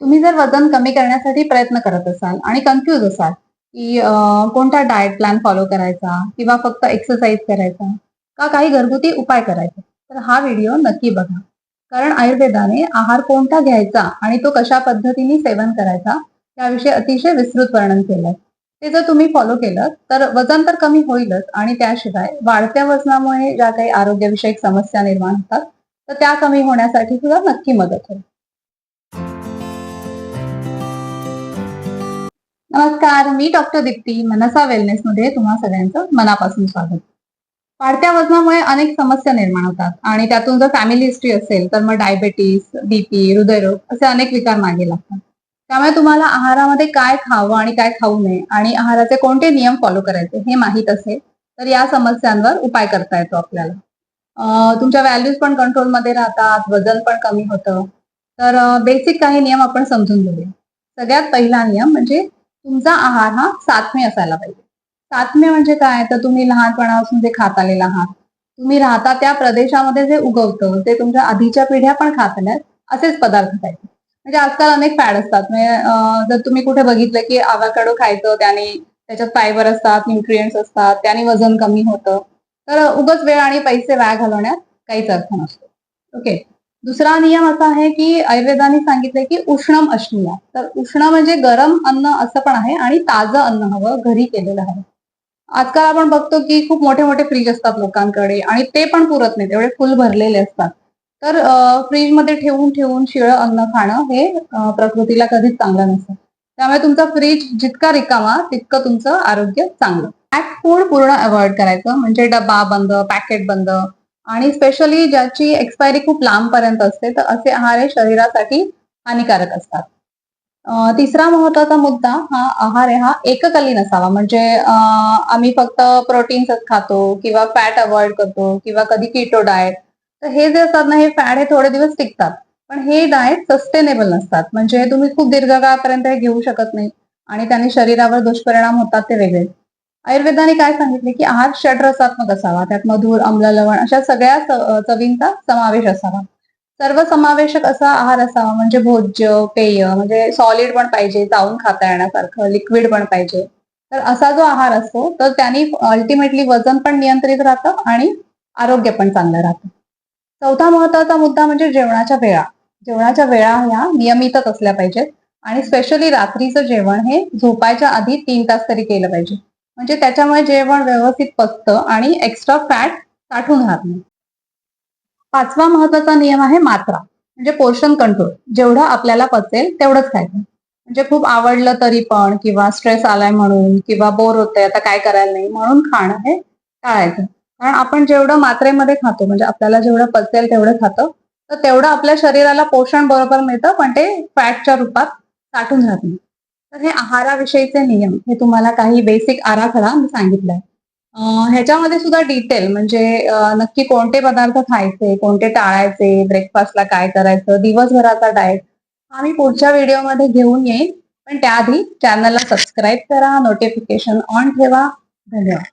तुम्ही जर वजन कमी करण्यासाठी प्रयत्न करत असाल आणि कन्फ्यूज असाल की कोणता डाएट प्लॅन फॉलो करायचा किंवा फक्त एक्सरसाइज करायचा का काही घरगुती उपाय करायचे तर हा व्हिडिओ नक्की बघा. कारण आयुर्वेदाने आहार कोणता घ्यायचा आणि तो कशा पद्धतीने सेवन करायचा याविषयी अतिशय विस्तृत वर्णन केलंय. ते जर तुम्ही फॉलो केलं तर वजन तर कमी होईलच आणि त्याशिवाय वाढत्या वजनामुळे ज्या काही आरोग्यविषयक समस्या निर्माण होतात तर त्या कमी होण्यासाठी सुद्धा नक्की मदत होईल. नमस्कार मी डॉक्टर दीप्ती मनसा वेलनेस मध्ये तुम्हा सगळ्यांचं मनापासून स्वागत. वाढत्या वजनामुळे अनेक समस्या निर्माण होतात आणि त्यातून जर फॅमिली हिस्ट्री असेल तर मग डायबेटीस बीपी हृदयरोग असे अनेक विकार मागे लागतात. त्यामुळे तुम्हाला आहारामध्ये काय खावं आणि काय खाऊ नये आणि आहाराचे कोणते नियम फॉलो करायचे हे माहीत असेल तर या समस्यांवर उपाय करता येतो आपल्याला. तुमच्या व्हॅल्यूज पण कंट्रोलमध्ये राहतात वजन पण कमी होतं. तर बेसिक काही नियम आपण समजून घेऊया. सगळ्यात पहिला नियम म्हणजे तुमचा आहार हा सातमे असायला पाहिजे. सातमे म्हणजे काय? तर तुम्ही लहानपणापासून जे खात आलेला आहात तुम्ही राहता त्या प्रदेशामध्ये जे उगवतं ते तुमच्या आधीच्या पिढ्या पण खात आल्यात असेच पदार्थ खायचे. म्हणजे आजकाल अनेक फॅड असतात. म्हणजे जर तुम्ही कुठे बघितलं की आवाकडो खायचं त्याने त्याच्यात फायबर असतात न्यूट्रियंट्स असतात त्याने वजन कमी होतं. तर उगच वेळ आणि पैसे वाया घालवण्यात काहीच अर्थ नसतो. ओके दुसरा नियम असा आहे की आयुर्वेदाने सांगितलंय की उष्णम अश्निया तर उष्ण म्हणजे गरम अन्न असं पण आहे आणि ताजं अन्न हवं घरी केलेलं हवं. आजकाल आपण बघतो की खूप मोठे मोठे फ्रीज असतात लोकांकडे आणि ते पण पुरत नाही तेवढे फुल भरलेले असतात. तर फ्रीजमध्ये ठेवून ठेवून शिळं अन्न खाणं हे प्रकृतीला कधीच चांगलं नसतं. त्यामुळे तुमचा फ्रीज जितका रिकामा तितकं तुमचं आरोग्य चांगलं. पॅक फूड पूर्ण अवॉइड करायचं म्हणजे डबा बंद पॅकेट बंद आणि स्पेशली ज्याची एक्सपायरी खूप लांब पर्यंत असते तर असे आहार हे शरीरासाठी हानिकारक असतात. तिसरा महत्त्वाचा मुद्दा हा आहार आहे हा एककालीन असावा. म्हणजे आम्ही फक्त प्रोटीन्सच खातो किंवा फॅट अवॉइड करतो किंवा कधी किटो डाएट तर हे जे असतात ना हे फॅट हे थोडे दिवस टिकतात. पण हे डाएट सस्टेनेबल नसतात. म्हणजे तुम्ही खूप दीर्घकाळापर्यंत हे घेऊ शकत नाही आणि त्याने शरीरावर दुष्परिणाम होतात ते वेगळे. आयुर्वेदाने काय सांगितले की आहार षडरसात्मक असावा त्यात मधुर आम्ल लवण अशा सगळ्या चवींचा समावेश असावा. सर्व समावेशक असा आहार असावा म्हणजे भोज्य पेय म्हणजे सॉलिड पण पाहिजे चावून खाता येण्यासारखं लिक्विड पण पाहिजे. तर असा जो आहार असतो तर त्यांनी अल्टिमेटली वजन पण नियंत्रित राहतं आणि आरोग्य पण चांगलं राहतं. चौथा महत्त्वाचा मुद्दा म्हणजे जेवणाच्या वेळा. जेवणाच्या वेळा ह्या नियमितच असल्या पाहिजेत आणि स्पेशली रात्रीचं जेवण हे झोपायच्या आधी तीन तास तरी केलं पाहिजे. म्हणजे त्याच्यामुळे जेवण व्यवस्थित पचतं आणि एक्स्ट्रा फॅट साठून राहत नाही. पाचवा महत्त्वाचा नियम आहे मात्रा म्हणजे पोर्शन कंट्रोल जेवढं आपल्याला पचेल तेवढंच खायचं. म्हणजे खूप आवडलं तरी पण किंवा स्ट्रेस आलाय म्हणून किंवा बोर होतंय आता काय करायला नाही म्हणून खाणं हे टाळायचं. कारण आपण जेवढं मात्रेमध्ये खातो म्हणजे आपल्याला जेवढं पचेल तेवढं खातो तर तेवढं आपल्या शरीराला पोषण बरोबर मिळतं पण ते फॅटच्या रूपात साठून राहत नाही. तर हे आहाराविषयीचे नियम हे तुम्हाला काही बेसिक आराखडा मी सांगितलाय. ह्याच्यामध्ये सुद्धा डिटेल म्हणजे नक्की कोणते पदार्थ खायचे कोणते टाळायचे ब्रेकफास्टला काय करायचं दिवसभराचा डाएट हा मी पुढच्या व्हिडिओमध्ये घेऊन येईन. पण त्याआधी चॅनलला सबस्क्राईब करा नोटिफिकेशन ऑन ठेवा. धन्यवाद.